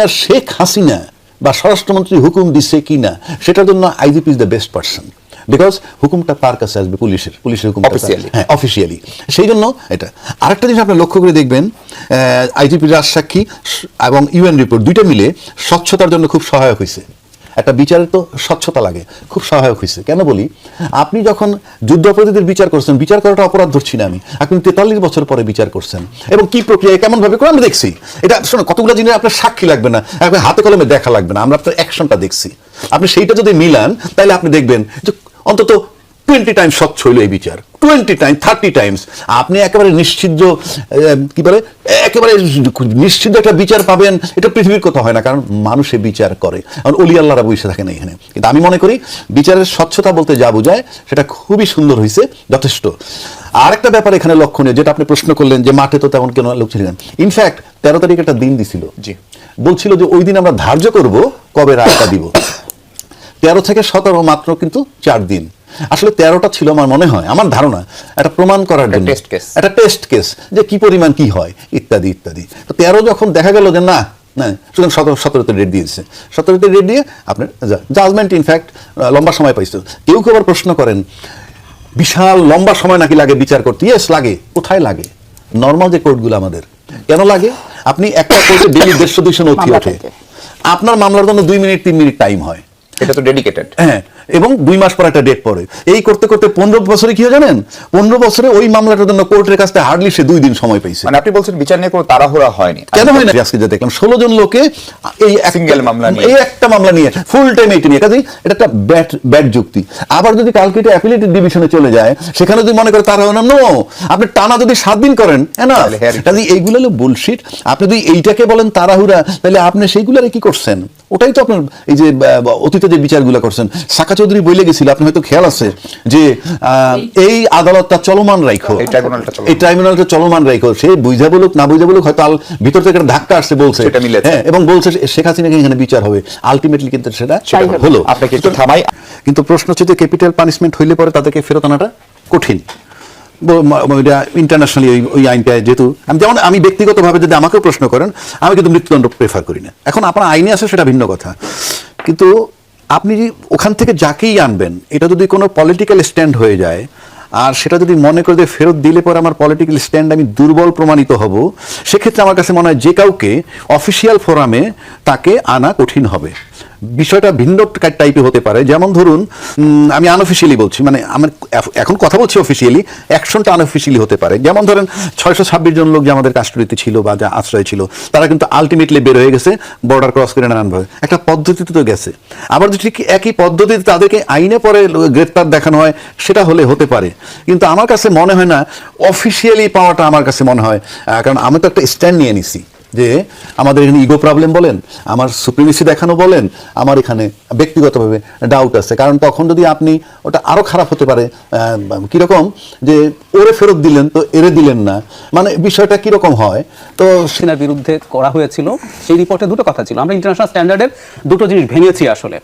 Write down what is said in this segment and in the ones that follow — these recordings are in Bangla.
এটা শেখ হাসিনা বা স্বরাষ্ট্রমন্ত্রী হুকুম দিচ্ছে কি না সেটার জন্য IGP is the best person because হুকুমটা পার কাছে আসবে? পুলিশের পুলিশের হুকুম হ্যাঁ অফিসিয়ালি সেই জন্য এটা। আরেকটা জিনিস আপনি লক্ষ্য করে দেখবেন আইজিপি রাজসাক্ষী এবং ইউএন রিপোর্ট দুইটা মিলে স্বচ্ছতার জন্য খুব সহায়ক হয়েছে একটা বিচারের তো স্বচ্ছতা লাগে, খুব সহায়ক হয়েছে। কেন বলি? আপনি যখন যুদ্ধ অপরাধীদের বিচার করছেন, বিচার করাটা অপরাধ ধরছি না আমি। আপনি তেতাল্লিশ বছর পরে বিচার করছেন। এবং কি প্রক্রিয়া কেমন ভাবে করে আমরা দেখছি? এটা শোনো, কতগুলো জিনিস আপনার সাক্ষী লাগবে না আপনার হাতে কলমে দেখা লাগবে না, আমরা আপনার অ্যাকশনটা দেখছি। আপনি সেইটা যদি মিলান, তাহলে আপনি দেখবেন যে অন্তত টোয়েন্টি টাইমস স্বচ্ছ হইল এই বিচার। টোয়েন্টি টাইম থার্টি টাইমস আপনি একেবারে নিশ্চিদ্ধ কি বলে? একেবারে নিশ্চিদ্ধ একটা বিচার পাবেন এটা পৃথিবীর কথা হয় না কারণ মানুষে বিচার করে। কারণ অলি আল্লাহরা বসে থাকেন এখানে কিন্তু আমি মনে করি বিচারের স্বচ্ছতা বলতে যা বোঝায় সেটা খুবই সুন্দর হয়েছে যথেষ্ট। আরেকটা ব্যাপার এখানে লক্ষণীয় যেটা আপনি প্রশ্ন করলেন যে মাঠে তো তেমন কেন লোক ছিলেন ইনফ্যাক্ট তেরো তারিখ একটা দিন দিছিল। জি। বলছিল যে ওই দিন আমরা ধার্য করব কবে রায়টা দিব। তেরো থেকে সতেরো মাত্র কিন্তু চার দিন। আসলে তেরোটা ছিল আমার মনে হয় আমার ধারণা। এটা প্রমাণ করার জন্য। একটা টেস্ট কেস যে কি পরিমাণ কি হয় ইত্যাদি ইত্যাদি। তো তেরো যখন দেখা গেল যে না না সুতরাং সতেরো সতেরোতে ডেট দিয়েছে। সতেরোতে ডেট দিয়ে আপনার জাজমেন্ট ইনফ্যাক্ট লম্বা সময় কেউ কেউ আবার প্রশ্ন করেন বিশাল লম্বা সময় নাকি লাগে বিচার করতে? ইয়েস লাগে। কোথায় লাগে? নর্মাল যে কোর্টগুলো আমাদের। কেন লাগে? আপনি একটা কোর্টে ডেলি দেড়শো দুইশো নথি ওঠে। আপনার মামলার জন্য দুই মিনিট তিন মিনিট টাইম হয়। এটা তো ডেডিকেটেড হ্যাঁ। এবং দুই মাস পর একটা ডেট পড়ে। এই করতে করতে পনেরো বছরে কি জানেন? পনেরো বছরে ওই মামলাটার জন্য কোর্টের কাছে হার্ডলি সে দুই দিন সময় পাইছে। মানে আপনি বলছেন বিচার নিয়ে কোনো তাড়াহুড়া হয়নি। কেন হয় না আজকে যে দেখলাম ষোলো জন লোকে এই Single মামলা নিয়ে। এই একটা মামলা নিয়ে ফুল টাইম এইটা নিয়ে। কাজেই এটা একটা ব্যাট ব্যাট যুক্তি। আবার যদি কালকে এটা অ্যাপিলেটেড ডিভিশনে চলে যায় সেখানে যদি মনে করে তারা না নো আপনি টানা যদি সাত দিন করেন হ্যাঁ। না কাজে এইগুলো হলো বুলশিট আপনি যদি এইটাকে বলেন তাড়াহুড়া তাহলে আপনি সেইগুলারে কি করছেন? ওটাই তো আপনার এই যে অতীতে যে বিচারগুলো করছেন সাকা চৌধুরী বলে গেছিল আপনি হয়তো খেয়াল আছে যে এই আদালতটা চলমান রাখো এই ট্রাইব্যুনালটা চলমান। রাখো সে বুঝা বলুক না বুঝা বলুক হয়তো ভিতর থেকে একটা ধাক্কা আসছে বলছে। হ্যাঁ এবং বলছে শেখ হাসিনাকে এখানে বিচার হবে। আলটিমেটলি কিন্তু সেটা হলো। হলো। আপনাকে একটু থামাই। কিন্তু প্রশ্ন হচ্ছে যে ক্যাপিটাল পানিশমেন্ট হইলে পরে তাদেরকে ফেরত আনাটা কঠিন। ইন্টারন্যাশনালি ওই ওই আইনটা যেহেতু, আমি যেমন, আমি ব্যক্তিগতভাবে যদি আমাকেও প্রশ্ন করেন, আমি কিন্তু মৃত্যুদণ্ড প্রেফার করি না। এখন আপনার আইনে আছে সেটা ভিন্ন কথা। কিন্তু আপনি ওখান থেকে যাকেই আনবেন, এটা যদি কোনো পলিটিক্যাল স্ট্যান্ড হয়ে যায়, আর সেটা যদি মনে করে যে ফেরত দিলে পরে আমার পলিটিক্যাল স্ট্যান্ড আমি দুর্বল প্রমাণিত হব, সেক্ষেত্রে আমার কাছে মনে হয় যে কাউকে অফিসিয়াল ফোরামে তাকে আনা কঠিন হবে। বিষয়টা ভিন্ন টাইপে হতে পারে। যেমন ধরুন আমি আনঅফিসিয়ালি বলছি মানে আমার এখন কথা বলছি অফিসিয়ালি অ্যাকশনটা আনঅফিসিয়ালি হতে পারে। যেমন ধরেন, ছয়শো ছাব্বিশ জন লোক যে আমাদের কাস্টডিতে ছিল বা যা আশ্রয় ছিল, তারা কিন্তু আলটিমেটলি বের হয়ে গেছে বর্ডার ক্রস করে নানান ভাবে। একটা পদ্ধতিতে তো গেছে। আবার ঠিক একই পদ্ধতিতে তাদেরকে আইনে পরে গ্রেপ্তার দেখানো হয়, সেটা হলে হতে পারে। কিন্তু আমার কাছে মনে হয় না অফিসিয়ালি পাওয়াটা আমার কাছে মনে হয় কারণ আমি তো একটা স্ট্যান্ড নিয়ে নিছি। যে আমাদের এখানে ইগো প্রবলেম বলেন, আমার সুপ্রিমেসি দেখানো বলেন, আমার এখানে ব্যক্তিগতভাবে ডাউট আছে। কারণ তখন যদি আপনি ওটা আরও খারাপ হতে পারে কীরকম যে ওরে ফেরত দিলেন, তো এরে দিলেন না। মানে বিষয়টা কীরকম হয়? তো সেনার বিরুদ্ধে করা হয়েছিল, সেই রিপোর্টে দুটো কথা ছিল। আমরা ইন্টারন্যাশনাল স্ট্যান্ডার্ডের দুটো জিনিস ভেঙেছি আসলে।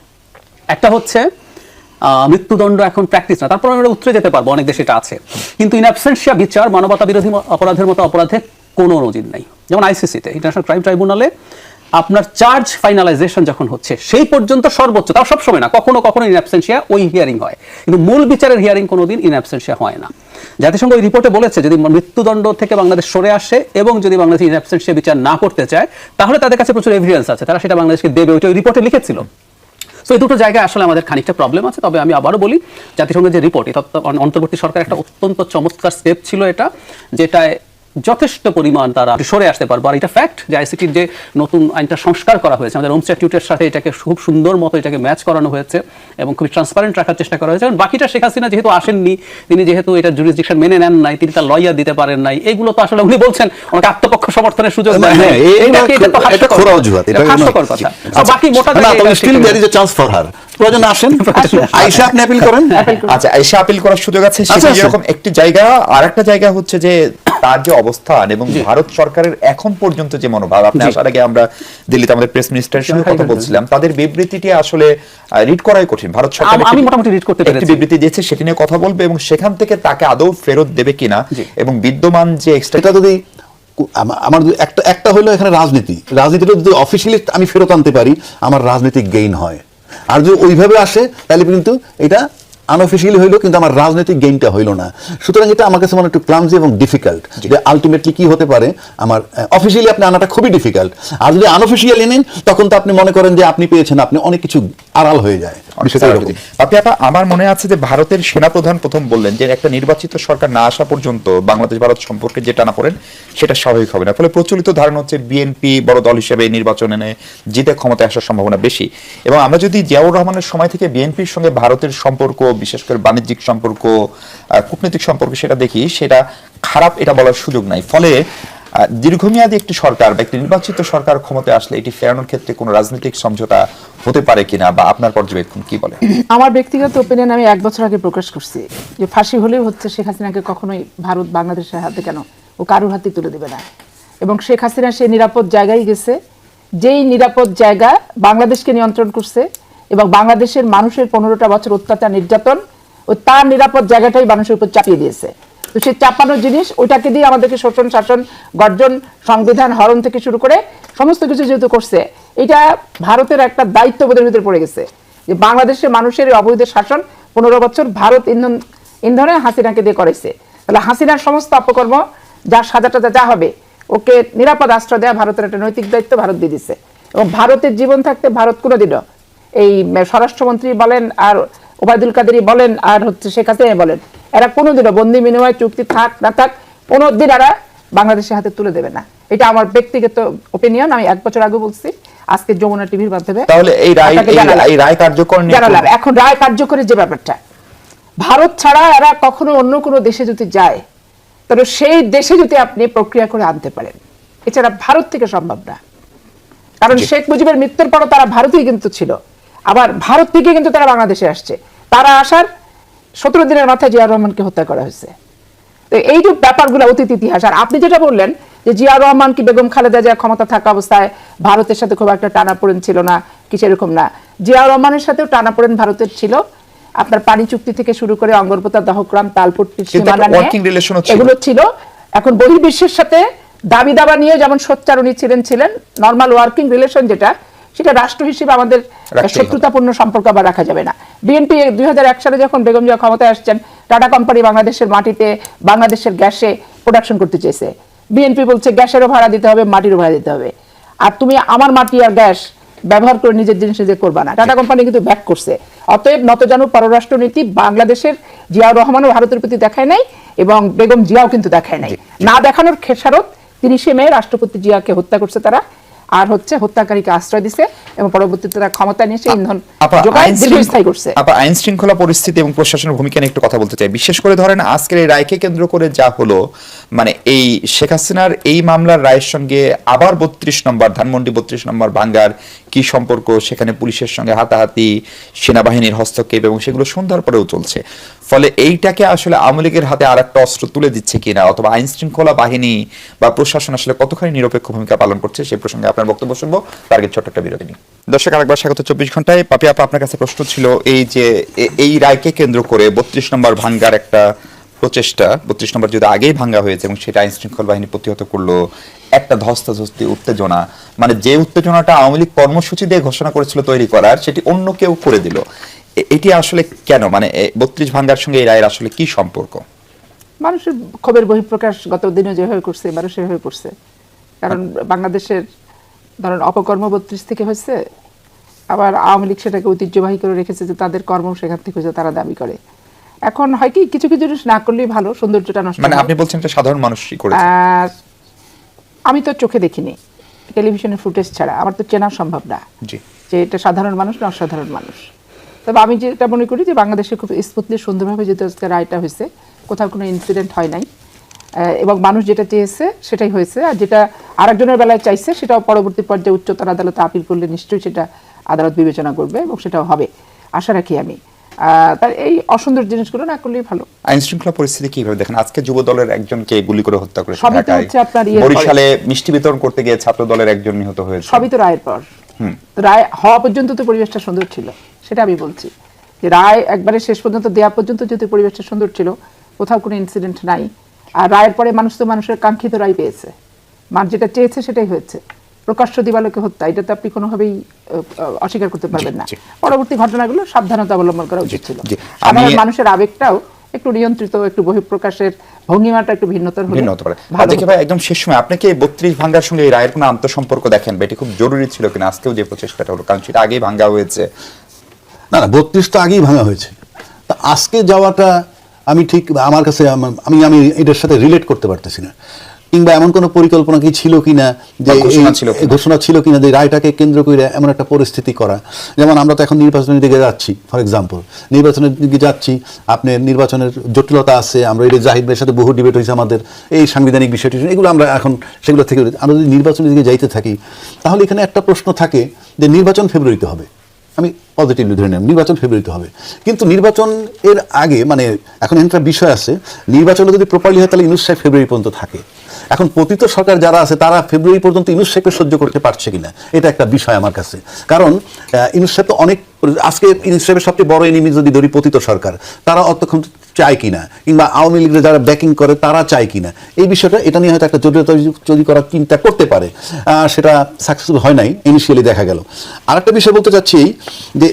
একটা হচ্ছে মৃত্যুদণ্ড এখন প্র্যাকটিস না, তারপর আমরা উত্তরে যেতে পারব, অনেক দেশে এটা আছে। কিন্তু ইন অ্যাবসেন্সিয়া বিচার মানবতা বিরোধী অপরাধের মতো অপরাধে কোনো নজির নাই। যেমন আইসিসিতে ইন্টারন্যাশনাল ক্রাইম ট্রাইব্যুনালে আপনার চার্জ ফাইনালাইজেশন যখন হচ্ছে, সেই পর্যন্ত সর্বোচ্চ, তাও সবসময় না, কখনো কখনো ইন অ্যাবসেন্সিয়া ওই হিয়ারিং হয়। কিন্তু মূল বিচারের হিয়ারিং কোনোদিন ইন অ্যাবসেন্সিয়া হয় না। জাতিসংঘ ওই রিপোর্টে বলেছে, যদি মৃত্যুদণ্ড থেকে বাংলাদেশ সরে আসে এবং যদি বাংলাদেশ ইন অ্যাবসেন্সিয়া বিচার না করতে চায়, তাহলে তাদের কাছে প্রচুর এভিডেন্স আছে, তারা সেটা বাংলাদেশকে দেবে, ওইটা ওই রিপোর্টে লিখেছিল। সো এই দুটো জায়গায় আসলে আমাদের খানিকটা প্রবলেম আছে, তবে আমি আবারও বলি, জাতিসংঘের যে রিপোর্ট অন্তর্বর্তী সরকার একটা অত্যন্ত চমৎকার স্টেপ ছিল এটা, যেটায় যথেষ্ট পরিমাণ তারা সরে আসতে পারব। আর এটা ফ্যাক্ট যে আইসিটির যে নতুন আইনটা সংস্কার করা হয়েছে আমাদের হোম স্ট্যাটিউটের সাথে এটাকে খুব সুন্দর মতো এটাকে ম্যাচ করানো হয়েছে এবং খুবই ট্রান্সপারেন্ট রাখার চেষ্টা করা হয়েছে। বাকিটা শেখ হাসিনা যেহেতু আসেননি তিনি যেহেতু এটা জুরিসডিকশন মেনে নেন নাই তিনি তার লয়ার দিতে পারেন নাই এগুলো তো আসলে উনি বলছেন ওনাকে আত্মপক্ষ সমর্থনের সুযোগ দেন নাই। হ্যাঁ, এটা তো হাস্যকর। কথা। কথা আর বাকি মোটা না দাগে তবে এটা still there is a chance for her প্রয়োজন আসেন। আইসা আপনি অ্যাপিল করেন? আচ্ছা এসে আপিল করার সুযোগ আছে আচ্ছা, সেটা আচ্ছা। একটি জায়গা আর একটা জায়গা হচ্ছে যে তার যে অবস্থান এবং ভারত সরকারের এখন পর্যন্ত যে মনোভাব আপনি আসার আগে আমরা দিল্লিতে আমাদের প্রেস মিনিস্টারের সঙ্গে কথা বলছিলাম তাদের বিবৃতিটি আসলে রিড করাই কঠিন। ভারত সরকার আমি মোটামুটি read করতে পেরেছি। বিবৃতি দিয়েছে সেটি নিয়ে কথা বলবে এবং সেখান থেকে তাকে আদৌ ফেরত দেবে কিনা এবং বিদ্যমান যে এক্সট্রা যদি আমার একটা একটা হলো এখানে রাজনীতি। রাজনীতিটা যদি অফিসিয়ালি আমি ফেরত আনতে পারি আমার রাজনৈতিক গেইন হয়। আর যদি ওইভাবে আসে তাহলে কিন্তু এটা আনঅফিসিয়ালি হইল কিন্তু আমার রাজনৈতিক গেইনটা হইল না। সুতরাং এটা আমার কাছে মনে একটু ক্লামজি এবং ডিফিকাল্ট যে আলটিমেটলি কি হতে পারে আমার অফিসিয়ালি আপনি আনাটা খুবই ডিফিকাল্ট আর যদি আনঅফিসিয়ালি নেন তখন তো আপনি মনে করেন যে আপনি পেয়েছেন আপনি অনেক কিছু আড়াল হয়ে যায়। আপনি আপা আমার মনে আছে যে ভারতের সেনাপ্রধান প্রথম বললেন যে একটা নির্বাচিত সরকার না আসা পর্যন্ত বাংলাদেশ ভারত সম্পর্কে যে টানা পড়েন সেটা স্বাভাবিক হবে না। ফলে প্রচলিত ধারণা হচ্ছে বিএনপি বড় দল হিসেবে নির্বাচন এনে জিতে ক্ষমতায় আসার সম্ভাবনা বেশি। এবং আমরা যদি জিয়াউর রহমানের সময় থেকে বিএনপির সঙ্গে ভারতের সম্পর্ক বিশেষ করে বাণিজ্যিক সম্পর্ক কূটনৈতিক সম্পর্ক সেটা দেখি, সেটা খারাপ এটা বলার সুযোগ নাই। ফলে দীর্ঘমেয়াদী একটি সরকার বা একটি নির্বাচিত সরকার ক্ষমতায় আসলে এটি ফেরানোর ক্ষেত্রে কোনো রাজনৈতিক সমঝোতা হতে পারে কিনা বা আপনার পর্যবেক্ষণ কি বলে? আমার ব্যক্তিগত ওপিনিয়ন আমি এক বছর আগে প্রকাশ করছি যে ফাঁসি হলেও হচ্ছে শেখ হাসিনাকে কখনোই ভারত বাংলাদেশের হাতে কেন? ও কারোর হাতে তুলে দেবে না। এবং শেখ হাসিনা সে নিরাপদ জায়গায় গেছে, যেই নিরাপদ জায়গা বাংলাদেশকে নিয়ন্ত্রণ করছে এবং বাংলাদেশের মানুষের পনেরোটা বছর অত্যাচার নির্যাতন ও তার নিরাপদ জায়গাটাই মানুষের উপর চাপিয়ে দিয়েছে। তো সেই চাপানোর জিনিস, ওইটাকে দিয়ে আমাদেরকে শোষণ, শাসন, গর্জন, সংবিধান, হরণ থেকে শুরু করে সমস্ত কিছু যেহেতু করছে, এটা ভারতের একটা দায়িত্ববোধের ভিতরে পড়ে গেছে। যে বাংলাদেশের মানুষের অবৈধ শাসন পনেরো বছর ভারত ইন্ধন, ইন্ধনে হাসিনাকে দিয়ে করেছে তাহলে হাসিনার সমস্ত অপকর্ম, যা সাজা টাজা যা হবে, ওকে নিরাপদ আশ্রয় দেওয়া ভারতের একটা নৈতিক দায়িত্ব ভারত দিয়ে দিচ্ছে এবং ভারতের জীবন থাকতে ভারত কোনোদিনও এই স্বরাষ্ট্রমন্ত্রী বলেন আর ওবায়দুল কাদেরই বলেন আর হচ্ছে শেখ হাসিনা বলেন এরা কোনোদিনও বন্দি বিনিময় চুক্তি থাক না থাক কোনোদিন এরা বাংলাদেশের হাতে তুলে দেবে না। এটা আমার ব্যক্তিগত ওপিনিয়ন আমি এক বছর আগে বলছি আজকে যমুনা টিভির মাধ্যমে তাহলে এই রায় এই- রায় কার্যকর জানালাম। এখন রায় কার্যকরের যে ব্যাপারটা ভারত ছাড়া এরা কখনো অন্য কোনো দেশে যদি যায় তবে সেই দেশে যদি আপনি প্রক্রিয়া করে আনতে পারেন এছাড়া ভারত থেকে সম্ভব না। কারণ শেখ মুজিবের মৃত্যুর পরও তারা ভারতেই কিন্তু ছিল। আবার ভারত থেকে কিন্তু তারা বাংলাদেশে আসছে। তারা আসার সতেরো দিনের মাথায় জিয়া রহমানকে হত্যা করা হয়েছে। তো এই যে ব্যাপারগুলো অতীত ইতিহাস আর আপনি যেটা বললেন যে জিয়া রহমান কি বেগম খালেদা জিয়া ক্ষমতা থাকা অবস্থায় ভারতের সাথে খুব একটা টানাপোড়েন ছিল না কি সেরকম না? জিয়া রহমানের সাথেও টানাপোড়েন ভারতের ছিল। আপনার পানি চুক্তি থেকে শুরু করে অঙ্গরপোতা দহগ্রাম তালপট্টির সীমানা। এগুলো ছিল। এখন বহির্বিশ্বের সাথে দাবি দাবা নিয়ে যেমন সোচ্চার উনি ছিলেন ছিলেন নর্মাল ওয়ার্কিং রিলেশন যেটা সেটা রাষ্ট্র হিসেবে আমাদের শত্রুতাপূর্ণ সম্পর্ক আবার রাখা যাবে না। বিএনপি দুই সালে যখন বেগম জিয়া ক্ষমতায় আসছেন টাটা কোম্পানি বাংলাদেশের মাটিতে বাংলাদেশের গ্যাসে প্রোডাকশন করতে চেয়েছে। বিএনপি বলছে গ্যাসেরও ভাড়া দিতে হবে মাটিরও ভাড়া দিতে হবে। আর তুমি আমার মাটি আর গ্যাস ব্যবহার করে নিজের জিনিস নিজে করবা না। টাটা কোম্পানি কিন্তু ব্যাক করছে। অতএব নতজানু পররাষ্ট্রনীতি বাংলাদেশের জিয়াউর রহমানও ভারতের প্রতি দেখায় নাই এবং বেগম জিয়াও কিন্তু দেখায় নাই। না দেখানোর খেসারত তিরিশে মে রাষ্ট্রপতি জিয়াকে হত্যা করছে তারা। আর হচ্ছে হত্যাকারীকে আশ্রয় দিছে এবং পরবর্তীতে তারা ক্ষমতা নিয়ে এসে ইন্ধন যোগায় দীর্ঘস্থায়ী করছে। আপা, আইন শৃঙ্খলা পরিস্থিতি এবং প্রশাসনের ভূমিকা নিয়ে একটু কথা বলতে চাই। বিশেষ করে ধরেন আজকের এই রায়কে কেন্দ্র করে যা হলো মানে এই শেখ হাসিনার এই মামলার রায়ের সঙ্গে আবার বত্রিশ নম্বর ধানমন্ডি বত্রিশ নম্বর ভাঙ্গার কি সম্পর্ক? সেখানে পুলিশের সঙ্গে হাতাহাতি সেনাবাহিনীর হস্তক্ষেপ এবং সেগুলো সন্ধ্যার পরেও চলছে। ফলে এইটাকে আসলে আওয়ামী লীগের হাতে আর একটা অস্ত্র তুলে দিচ্ছে কিনা? অথবা আইন শৃঙ্খলা বাহিনী বা প্রশাসন আসলে কতখানি নিরপেক্ষ ভূমিকা পালন করছে সেই প্রসঙ্গে আপনার বক্তব্য শুনব। তার আগে ছোট্ট একটা বিরতি নিই। দর্শক আরেকবার স্বাগত। চব্বিশ ঘন্টায় পাপি আপা আপনার কাছে প্রশ্ন ছিল এই যে এই রায়কে কেন্দ্র করে বত্রিশ নম্বর ভাঙ্গার একটা প্রচেষ্টা বত্রিশ নম্বর যদি আগেই ভাঙ্গা হয়েছে এবং সেটা আইন শৃঙ্খলা বাহিনী প্রতিহত করল একটা ধস্তাধস্তি উত্তেজনা মানে যে উত্তেজনাটা আওয়ামী লীগ কর্মসূচি দিয়ে ঘোষণা করেছিল তৈরি করার সেটি অন্য কেউ করে দিল। এটি আসলে কেন? মানে বত্রিশ ভাঙ্গার সঙ্গে এই রায়ের আসলে কি সম্পর্ক? মানুষের ক্ষোভের বহিঃপ্রকাশ গত দিনে যেভাবে করছে এবারও সেভাবে করছে। কারণ বাংলাদেশের ধরেন অপকর্ম বত্রিশ থেকে হয়েছে আবার আওয়ামী লীগ সেটাকে ঐতিহ্যবাহী করে রেখেছে যে তাদের কর্ম সেখান থেকে হয়েছে তারা দাবি করে। এখন হয় কি কিছু কিছু জিনিস না করলেই ভালো সৌন্দর্যটা নষ্ট মানে আপনি বলছেন এটা সাধারণ মানুষই করেছে? আর আমি তো চোখে দেখিনি টেলিভিশনের ফুটেজ ছাড়া আমার তো চেনা সম্ভব না জি। যে এটা সাধারণ মানুষ না অসাধারণ মানুষ। তবে আমি যেটা মনে করি যে বাংলাদেশে খুব স্মুথলি সুন্দরভাবে যেহেতু আজকে রায়টা হয়েছে কোথাও কোনো ইনসিডেন্ট হয় নাই। এবং মানুষ যেটা চেয়েছে সেটাই হয়েছে। আর যেটা আরেকজনের বেলায় চাইছে সেটাও পরবর্তী পর্যায়ে উচ্চতর আদালতে আপিল করলে নিশ্চয়ই সেটা আদালত বিবেচনা করবে এবং সেটাও হবে। আশা রাখি আমি। তার এই অসুন্দর জিনিসগুলো না করলেই ভালো। আইন শৃঙ্খলা পরিস্থিতি কীভাবে দেখেন? আজকে যুব দলের একজনকে গুলি করে হত্যা করেছে সবই তো হচ্ছে আপনার বরিশালে মিষ্টি বিতরণ করতে গিয়ে ছাত্র দলের একজন নিহত হয়েছে। সবই তো রায়ের পর। রায় হওয়া পর্যন্ত তো পরিবেশটা সুন্দর ছিল সেটা আমি বলছি। যে রায় একবারে শেষ পর্যন্ত দেওয়া পর্যন্ত যদি পরিবেশটা সুন্দর ছিল কোথাও কোনো ইনসিডেন্ট নাই। আর রায়ের পরে মানুষ তো মানুষের কাঙ্ক্ষিত রায় পেয়েছে। মার যেটা চেয়েছে সেটাই হয়েছে। প্রকাশ্য দিবালোকে হত্যা এটা তো আপনি কোনোভাবেই অস্বীকার করতে পারবেন না। পরবর্তী ঘটনাগুলো সাবধানতা অবলম্বন করা উচিত ছিল। সাধারণ মানুষের আবেগটাও একটু নিয়ন্ত্রিত একটু বহিঃপ্রকাশের ভঙ্গিমাটা একটু ভিন্নতর হলে ভিন্ন হতে পারে ভালো আজকে ভাই একদম শেষ সময়। আপনি কি বত্রিশ ভাঙ্গার সঙ্গে এই রায়ের কোনো আন্তঃসম্পর্ক দেখেন? বা এটি খুব জরুরি ছিল কিনা? আজকেও যে প্রচেষ্টাটা হলো কারণ সেটা আগেই ভাঙ্গা হয়েছে। না না বত্রিশ তো আগেই ভাঙা হয়েছে। তা আজকে যাওয়াটা আমি ঠিক আমার কাছে আমি আমি এটার সাথে রিলেট করতে পারতেছি না। কিংবা এমন কোনো পরিকল্পনা কি ছিল কিনা যে ঘোষণা ছিল কিনা? যে রায়টাকে কেন্দ্র করে এমন একটা পরিস্থিতি করা। যেমন আমরা তো এখন নির্বাচনের দিকে যাচ্ছি ফর এক্সাম্পল নির্বাচনের দিকে যাচ্ছি আপনি নির্বাচনের জটিলতা আছে আমরা যে জাহিদ ভাইয়ের সাথে বহু ডিবেট হয়েছে আমাদের এই সাংবিধানিক বিষয়টি এগুলো আমরা এখন সেগুলো থেকে আমরা যদি নির্বাচনের দিকে যাইতে থাকি তাহলে এখানে একটা প্রশ্ন থাকে যে নির্বাচন ফেব্রুয়ারিতে হবে। আমি পজিটিভলি ধরে নিলাম, নির্বাচন ফেব্রুয়ারিতে হবে। কিন্তু নির্বাচন এর আগে মানে এখন একটা বিষয় আছে, নির্বাচনে যদি প্রপারলি হয় তাহলে ইউনুস সাহেব ফেব্রুয়ারি পর্যন্ত থাকে। এখন পতিত সরকার যারা আছে, তারা ফেব্রুয়ারি পর্যন্ত ইউনুস সাহেবকে সহ্য করতে পারছে কিনা, এটা একটা বিষয় আমার কাছে। কারণ ইউনুস সাহেব তো অনেক আজকে সাহেবের সবচেয়ে বড় এনিমি যদি ধরি পতিত সরকার, তারা অতক্ষণ চায় কিনা? কিংবা আওয়ামী লীগের যারা ব্যাকিং করে, তারা চায় কিনা? এই বিষয়টা এটা নিয়ে হয়তো একটা জটিলতা তৈরি করার চিন্তা করতে পারে। সেটা সাকসেসফুল হয় নাই ইনিশিয়ালি দেখা গেল। আরেকটা বিষয় বলতে চাচ্ছি, যে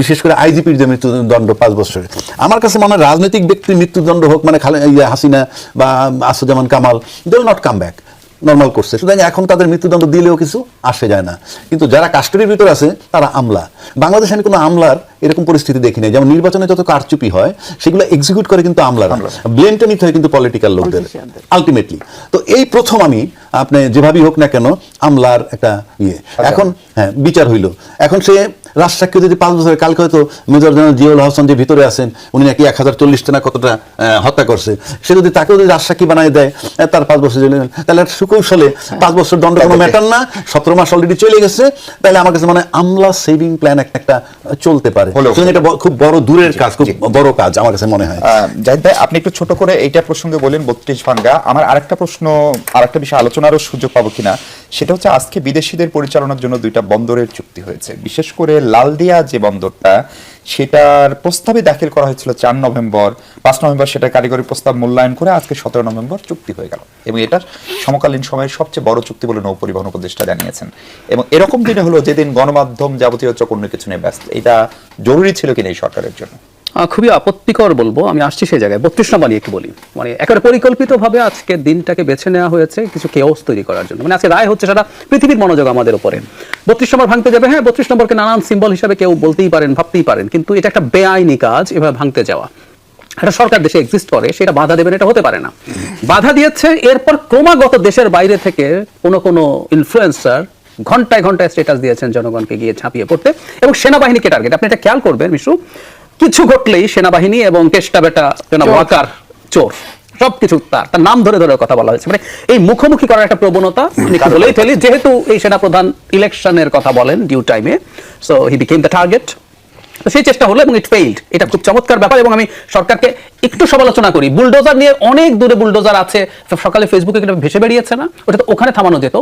বিশেষ করে আইজিপির যে মৃত্যুদণ্ড পাঁচ বছরের, আমার কাছে মনে হয় রাজনৈতিক ব্যক্তির মৃত্যুদণ্ড হোক মানে খালে হাসিনা বা Asaduzzaman Kamal they not come back normal করছে। সুতরাং এখন তাদের মৃত্যুদণ্ড দিলেও কিছু আসে যায় না। কিন্তু যারা কাস্টডির ভিতর আছে তারা আমলা। বাংলাদেশে আমি কোনো আমলার এরকম পরিস্থিতি দেখি নাই। যেমন নির্বাচনে যত কারচুপি হয় সেগুলো এক্সিকিউট করে কিন্তু আমলারা। ব্লেমটা নিতে হয় কিন্তু পলিটিক্যাল লোকদের। আলটিমেটলি তো এই প্রথম আমি আপনি যেভাবেই হোক না কেন আমলার একটা ইয়ে। এখন হ্যাঁ বিচার হইল। এখন সে রাজসাক্ষী যদি পাঁচ বছরের কালকে হয়তো মেজর জেনারেল জিয়াউল হাসান যে ভিতরে আছেন উনি নাকি এক হাজার চল্লিশটা না কতটা আহ, হত্যা করছে। সে যদি তাকেও যদি রাজসাক্ষী বানায় দেয় তার পাঁচ বছর জেলে তাহলে সুকৌশলে পাঁচ বছর দণ্ড কোনো ম্যাটার না সতেরো মাস অলরেডি চলে গেছে। তাহলে আমার কাছে মানে আমলা সেভিং প্ল্যান একটা একটা চলতে পারে। এটা খুব বড় দূরের কাজ খুব বড় কাজ আমার কাছে মনে হয়। জাহিদ ভাই আপনি একটু ছোট করে এইটা প্রসঙ্গে বলেন বত্রিশ ভাঙ্গা। আমার আরেকটা প্রশ্ন আরেকটা বিষয় আলোচনারও সুযোগ পাবো কিনা? সেটা হচ্ছে আজকে বিদেশিদের পরিচালনার জন্য দুইটা বন্দরের চুক্তি হয়েছে। বিশেষ করে লালদিয়া যে বন্দরটা, সেটার প্রস্তাবে দাখিল করা হয়েছিল চার নভেম্বর। পাঁচ নভেম্বর সেটা কারিগরি প্রস্তাব মূল্যায়ন করে আজকে সতেরো নভেম্বর চুক্তি হয়ে গেল। এবং এটা সমকালীন সময়ের সবচেয়ে বড় চুক্তি বলে নৌপরিবহন উপদেষ্টা জানিয়েছেন। এবং এরকম দিনে হলো যেদিন গণমাধ্যম যাবতীয় চক অন্য কিছু নিয়ে ব্যস্ত। এটা জরুরি ছিল কিনা এই সরকারের জন্য? খুবই আপত্তিকর বলব। আমি আসছি সেই জায়গায়। বত্রিশ নম্বর নিয়ে একটু বলি। মানে একেবারে পরিকল্পিতভাবে আজকে দিনটাকে বেছে নেওয়া হয়েছে কিছু কেওস তৈরি করার জন্য। মানে আজকে রায় হচ্ছে সেটা পৃথিবীর মনোযোগ আমাদের উপরে। বত্রিশ নম্বর ভাঙতে যাবে। হ্যাঁ বত্রিশ নম্বরকে নানান সিম্বল হিসাবে কেউ বলতেই পারেন, ভাবতেই পারেন। কিন্তু এটা একটা বেআইনি কাজ এভাবে ভাঙতে যাওয়া। একটা সরকার দেশে এক্সিস্ট করে, সেটা বাধা দেবেন এটা হতে পারে না। বাধা দিয়েছে, এরপর ক্রমাগত দেশের বাইরে থেকে কোনো কোনো ইনফ্লুয়েন্সার ঘন্টায় ঘন্টায় স্ট্যাটাস দিয়েছেন জনগণকে গিয়ে ছাপিয়ে পড়তে। এবং সেনাবাহিনীকে টার্গেট আপনি এটা খেয়াল করবেন, মিশু। কিছু ঘটলেই সেনাবাহিনী এবং কেষ্টা বেটা ওয়াকার চোর সবকিছু তার তার নাম ধরে ধরে কথা বলা হয়েছে। মানে এই মুখোমুখি করার একটা প্রবণতা তিনি কাজলেই ফেলি যেহেতু এই সেনাপ্রধান ইলেকশনের কথা বলেন ডিউ টাইমে so he became the target তো সেই চেষ্টা হলো এবং ইট ফেইল্ড এটা খুব চমৎকার ব্যাপার এবং আমি সরকারকে একটু সমালোচনা করি। বুলডোজার নিয়ে অনেক দূরে বুলডোজার আছে। সকালে ফেসবুকে এটা ভেসে বেরিয়েছে না। ওটা তো ওখানে থামানো যেত।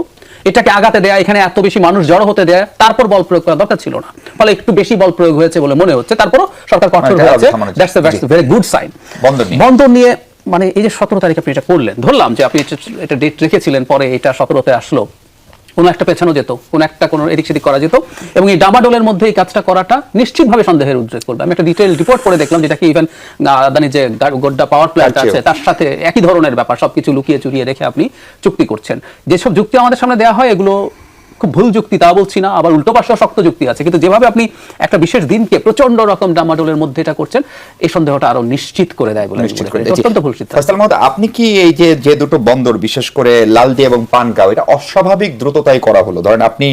এটাকে আগাতে দেয়া এখানে এত বেশি মানুষ জড়ো হতে দেয়া তারপর বল প্রয়োগ করা দরকার ছিল না। ফলে একটু বেশি বল প্রয়োগ হয়েছে বলে মনে হচ্ছে। তারপরও সরকার কঠোর হয়েছে। That's that's very good sign বন্দর নিয়ে। মানে এই যে সতেরো তারিখ আপনি এটা করলেন ধরলাম যে আপনি এটা ডেট রেখেছিলেন পরে এটা সতেরোতে আসলো। কোনো একটা পেছানো যেত কোনো একটা কোনো এদিক সেদিক করা যেত এবং এই ডামাডোলের মধ্যে এই কাজটা করাটা নিশ্চিতভাবে সন্দেহের উদ্রেক করবে। আমি একটা ডিটেল রিপোর্ট করে দেখলাম যেটা কি ইভেন আদানি যে গোড্ডা পাওয়ার প্ল্যান্ট আছে তার সাথে একই ধরনের ব্যাপার সবকিছু লুকিয়ে চুরিয়ে রেখে আপনি চুক্তি করছেন। যেসব যুক্তি আমাদের সামনে দেওয়া হয় এগুলো খুব ভুল যুক্তি তা বলছি না আবার উল্টো পাশেও শক্ত যুক্তি আছে। কিন্তু যেভাবে আপনি একটা বিশেষ দিনকে প্রচণ্ড রকম ডামাডোলের মধ্যে এটা করছেন এই সন্দেহটা আরও নিশ্চিত করে দেয় বলে অত্যন্ত ভুল সিদ্ধান্ত। আপনি কি এই যে যে দুটো বন্দর বিশেষ করে লালদি এবং পানগাঁও এটা অস্বাভাবিক দ্রুততায় করা হলো? ধরেন আপনি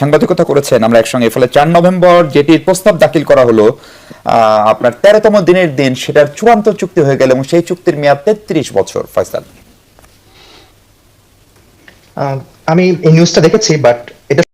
সাংবাদিকতা করেছেন আমরা একসঙ্গে ফলে চার নভেম্বর যেটির প্রস্তাব দাখিল করা হলো আহ, আপনার তেরোতম দিনের দিন সেটার চূড়ান্ত চুক্তি হয়ে গেল এবং সেই চুক্তির মেয়াদ তেত্রিশ বছর ফয়সাল আহ, আমি এই নিউজটা দেখেছি বাট এটা